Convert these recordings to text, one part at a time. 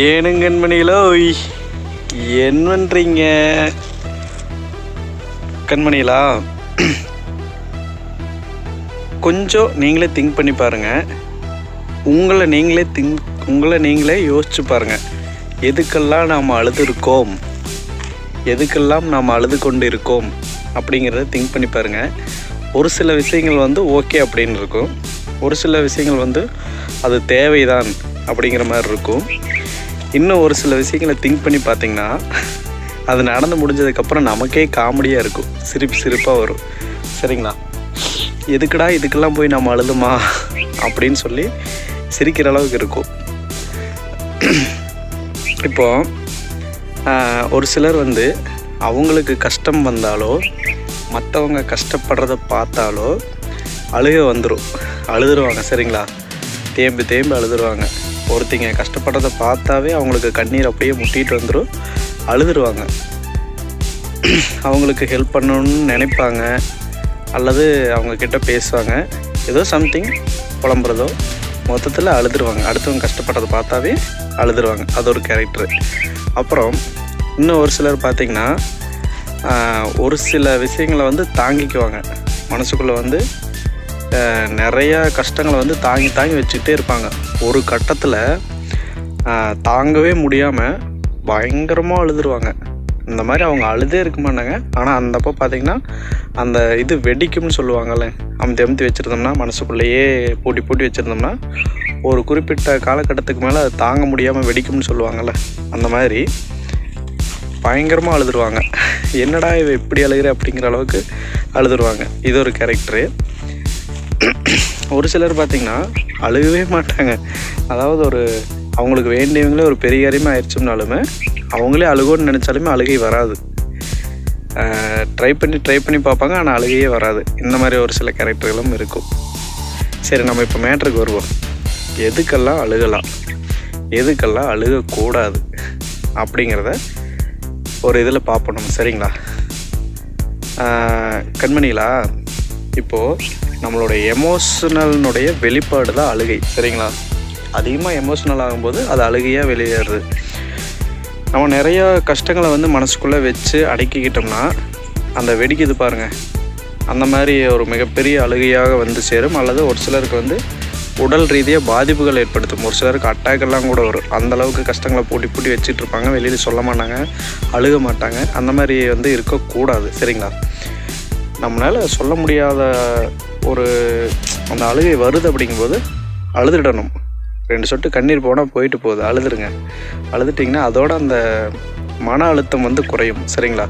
ஏனுங்க கண்மணிகளோ என்ன பண்ணுறீங்க கண்மணிகளா? கொஞ்சம் நீங்களே திங்க் பண்ணி பாருங்கள் உங்களை நீங்களே திங்க் உங்களை நீங்களே யோசிச்சு பாருங்கள் எதுக்கெல்லாம் நாம் அழுதுருக்கோம்? எதுக்கெல்லாம் நாம் அழுது கொண்டு இருக்கோம் அப்படிங்கிறத திங்க் பண்ணி பாருங்கள் ஒரு சில விஷயங்கள் வந்து ஓகே அப்படின்னு இருக்கும். ஒரு சில விஷயங்கள் வந்து அது தேவைதான் அப்படிங்கிற மாதிரி இருக்கும். இன்னும் ஒரு சில விஷயங்களை திங்க் பண்ணி பார்த்தீங்கன்னா அது நடந்து முடிஞ்சதுக்கப்புறம் நமக்கே காமெடியாக இருக்கும். சிரிப்பு சிரிப்பாக வரும். சரிங்களா? எதுக்குடா இதுக்கெல்லாம் போய் நம்ம அழுதுமா? அப்படின்னு சொல்லி சிரிக்கிற அளவுக்கு இருக்கும். இப்போ ஒரு சிலர் வந்து அவங்களுக்கு கஷ்டம் வந்தாலோ மற்றவங்க கஷ்டப்படுறத பார்த்தாலோ அழுக வந்துடும் அழுதுருவாங்க சரிங்களா? தேம்பி தேம்பி அழுதுருவாங்க. ஒருத்தங்க கஷ்டப்படுறத பார்த்தாவே அவங்களுக்கு கண்ணீர் அப்படியே முட்டிட்டு வந்துடும் அழுதுருவாங்க. அவங்களுக்கு ஹெல்ப் பண்ணணும்னு நினைப்பாங்க. அல்லது அவங்கக்கிட்ட பேசுவாங்க. ஏதோ சம்திங் புலம்புறதோ மொத்தத்தில் அழுதுருவாங்க. அடுத்தவங்க கஷ்டப்பட்டதை பார்த்தாவே அழுதுருவாங்க. அது ஒரு கேரக்டரு அப்புறம் இன்னும் ஒரு சிலர் பார்த்திங்கன்னா ஒரு சில விஷயங்களை வந்து தாங்கிக்குவாங்க. மனசுக்குள்ளே வந்து நிறைய கஷ்டங்களை வந்து தாங்கி தாங்கி வச்சுக்கிட்டே இருப்பாங்க. ஒரு கட்டத்தில் தாங்கவே முடியாமல் பயங்கரமாக அழுதுருவாங்க. இந்த மாதிரி அவங்க அழுதே இருக்க மாட்டாங்க. ஆனால் அந்தப்போ பார்த்திங்கன்னா அந்த இது வெடிக்கும்னு சொல்லுவாங்கள்ல அமுத்தி அமுத்தி வச்சுருந்தோம்னா மனசுக்குள்ளேயே பூட்டி பூட்டி வச்சுருந்தோம்னா ஒரு குறிப்பிட்ட காலகட்டத்துக்கு மேலே அது தாங்க முடியாமல் வெடிக்கும்னு சொல்லுவாங்கள்ல அந்த மாதிரி பயங்கரமாக அழுதுருவாங்க. என்னடா இவ இப்படி அழுகிற அப்படிங்கிற அளவுக்கு அழுதுருவாங்க. இது ஒரு கேரக்டரு ஒரு சிலர் பார்த்திங்கன்னா அழுகவே மாட்டாங்க. அதாவது ஒரு அவங்களுக்கு வேண்டியவங்களே ஒரு பெரிய காரியமாக ஆயிடுச்சுனாலுமே அவங்களே அழுகோன்னு நினச்சாலுமே அழுகை வராது. ட்ரை பண்ணி ட்ரை பண்ணி பார்ப்பாங்க ஆனால் அழுகையே வராது. இந்த மாதிரி ஒரு சில கேரக்டர்களும் இருக்கும். சரி நம்ம இப்போ மேட்ருக்கு வருவோம். எதுக்கெல்லாம் அழுகலாம்? எதுக்கெல்லாம் அழுகக்கூடாது? அப்படிங்கிறத ஒரு இதில் பார்ப்போம் நம்ம. சரிங்களா? கண்மணிகளா இப்போது நம்மளோட எமோஷனல்னுடைய வெளிப்பாடு தான் அழுகை சரிங்களா? அதிகமாக எமோஷ்னல் ஆகும்போது அது அழுகையாக வெளியேறுது. நம்ம நிறையா கஷ்டங்களை வந்து மனசுக்குள்ளே வச்சு அடக்கிக்கிட்டோம்னா அந்த வெடிக்குது பாருங்கள் அந்த மாதிரி ஒரு மிகப்பெரிய அழுகையாக வந்து சேரும். அல்லது ஒரு சிலருக்கு வந்து உடல் ரீதியாக பாதிப்புகள் ஏற்படுத்தும். ஒரு சிலருக்கு அட்டாக் எல்லாம் கூட வரும். அந்தளவுக்கு கஷ்டங்களை பூட்டி பூட்டி வச்சுட்டு இருப்பாங்க. வெளியில் சொல்ல மாட்டாங்க அழுக மாட்டாங்க. அந்த மாதிரி வந்து இருக்கக்கூடாது சரிங்களா? நம்மளால் சொல்ல முடியாத ஒரு அந்த அழுகை வருது அப்படிங்கும்போது அழுதுடணும். ரெண்டு சொட்டு கண்ணீர் போனால் போயிட்டு போகுது அழுதுருங்க. அழுதுட்டிங்கன்னா அதோட அந்த மன அழுத்தம் வந்து குறையும் சரிங்களா?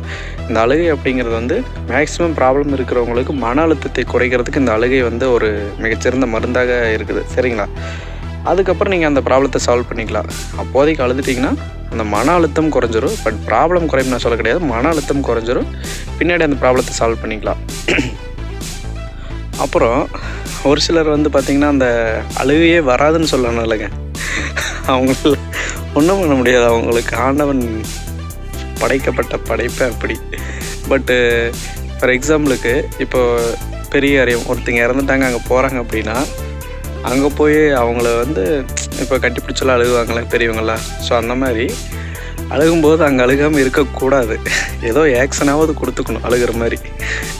இந்த அழுகை அப்படிங்கிறது வந்து மேக்ஸிமம் ப்ராப்ளம் இருக்கிறவங்களுக்கு மன அழுத்தத்தை குறைக்கிறதுக்கு இந்த அழுகை வந்து ஒரு மிகச்சிறந்த மருந்தாக இருக்குது சரிங்களா? அதுக்கப்புறம் நீங்கள் அந்த ப்ராப்ளத்தை சால்வ் பண்ணிக்கலாம். அப்போதைக்கு அழுதுட்டிங்கன்னா அந்த மன அழுத்தம் குறைஞ்சிரும் பட் ப்ராப்ளம் குறையும் நான் சொல்ல கிடையாது மன அழுத்தம் குறைஞ்சிரும். பின்னாடி அந்த ப்ராப்ளத்தை சால்வ் பண்ணிக்கலாம். அப்புறம் ஒரு சிலர் வந்து பார்த்திங்கன்னா அந்த அழுகையே வராதுன்னு சொல்லணும் இல்லைங்க அவங்கள ஒன்றும் பண்ண முடியாது. அவங்களுக்கு ஆண்டவன் படைக்கப்பட்ட படைப்பே அப்படி. பட்டு ஃபார் எக்ஸாம்பிளுக்கு இப்போ பெரிய அறியம் ஒருத்தங்க இறந்துட்டாங்க அங்கே போகிறாங்க அப்படின்னா அங்கே போய் அவங்கள வந்து இப்போ கட்டி அழுகுவாங்களே பெரியவங்களாம் ஸோ அந்த மாதிரி அழுகும்போது அங்கே அழுகாமல் இருக்கக்கூடாது. ஏதோ ஆக்ஷனாவது கொடுத்துக்கணும் அழுகிற மாதிரி.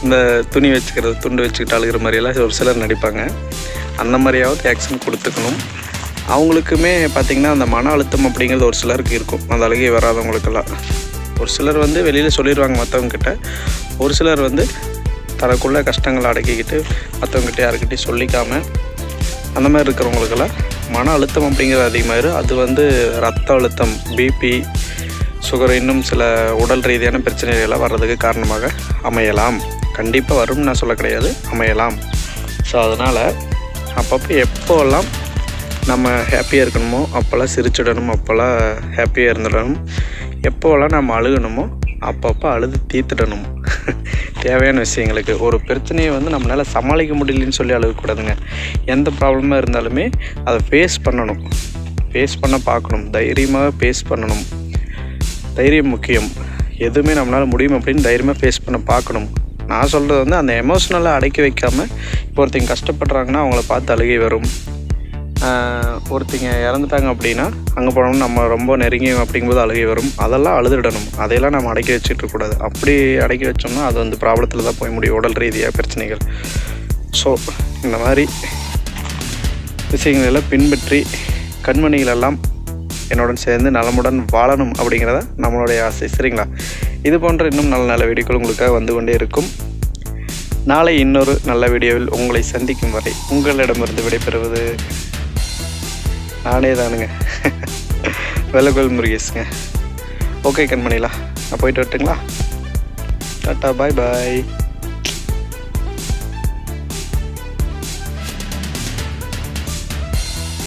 இந்த துணி வச்சுக்கிறது துண்டு வச்சுக்கிட்டு அழுகிற மாதிரியெல்லாம் ஒரு சிலர் நடிப்பாங்க. அந்த மாதிரியாவது ஆக்ஷன் கொடுத்துக்கணும். அவங்களுக்குமே பார்த்திங்கன்னா அந்த மன அழுத்தம் அப்படிங்கிறது ஒரு சிலருக்கு இருக்கும். அந்த அழுகை வராதவங்களுக்கெல்லாம். ஒரு சிலர் வந்து வெளியில் சொல்லிடுவாங்க மற்றவங்கக்கிட்ட ஒரு சிலர் வந்து தனக்குள்ள கஷ்டங்களை அடக்கிக்கிட்டு மற்றவங்ககிட்ட யாருக்கிட்டையும் சொல்லிக்காமல் அந்த மாதிரி இருக்கிறவங்களுக்கெல்லாம் மன அழுத்தம் அப்படிங்கிறது அதிகமாயிரும். அது வந்து ரத்த அழுத்தம் பிபி சுகர் இன்னும் சில உடல் ரீதியான பிரச்சனைகள் எல்லாம் வர்றதுக்கு காரணமாக அமையலாம். கண்டிப்பாக வரும்னு நான் சொல்ல கிடையாது அமையலாம். ஸோ அதனால் அப்பப்போ எப்போல்லாம் நம்ம ஹாப்பியாக இருக்கணுமோ அப்போல்லாம் சிரிச்சிடணும் அப்போல்லாம் ஹாப்பியாக இருந்துடணும் எப்போல்லாம் நம்ம அழுகணுமோ அப்பப்போ அழுது தீர்த்துடணும். தேவையான விஷயங்களுக்கு. ஒரு பிரச்சனையை வந்து நம்மளால் சமாளிக்க முடியலன்னு சொல்லி அழுகக்கூடாதுங்க. எந்த ப்ராப்ளமாக இருந்தாலுமே அதை ஃபேஸ் பண்ணணும். ஃபேஸ் பண்ண பார்க்கணும். தைரியமாக ஃபேஸ் பண்ணணும். தைரியம் முக்கியம். எதுவுமே நம்மளால் முடியும் அப்படின்னு தைரியமாக ஃபேஸ் பண்ண பார்க்கணும். நான் சொல்கிறது வந்து அந்த எமோஷ்னலாக அடக்கி வைக்காமல் இப்போ ஒருத்தங்க கஷ்டப்படுறாங்கன்னா அவங்கள பார்த்து அழுகை வரும். ஒருத்தங்க இறந்துட்டாங்க அப்படின்னா அங்கே போனோம்னா நம்ம ரொம்ப நெருங்கியும் அப்படிங்கும்போது அழுகை வரும். அதெல்லாம் அழுதுடணும். அதையெல்லாம் நம்ம அடக்கி வச்சுட்டு இருக்கக்கூடாது. அப்படி அடக்கி வச்சோம்னா அது வந்து ப்ராப்ளத்தில் தான் போய் முடியும். உடல் ரீதியாக பிரச்சனைகள். ஸோ இந்த மாதிரி விஷயங்களெல்லாம் பின்பற்றி கண்மணிகளெல்லாம் என்னுடன் சேர்ந்து நலமுடன் வாழணும் அப்படிங்கிறத நம்மளுடைய ஆசை சரிங்களா? இது போன்ற இன்னும் நல்ல நல்ல வீடியோக்கள் உங்களுக்காக வந்து கொண்டே இருக்கும். நாளை இன்னொரு நல்ல வீடியோவில் உங்களை சந்திக்கும் வரை உங்களிடமிருந்து விடைபெறுவது நானே தானுங்க. வெள்ளக்கோயில் முருகேஷுங்க. ஓகே கண்மணிலா நான் போயிட்டு வரட்டுங்களா? டாட்டா பாய் பாய்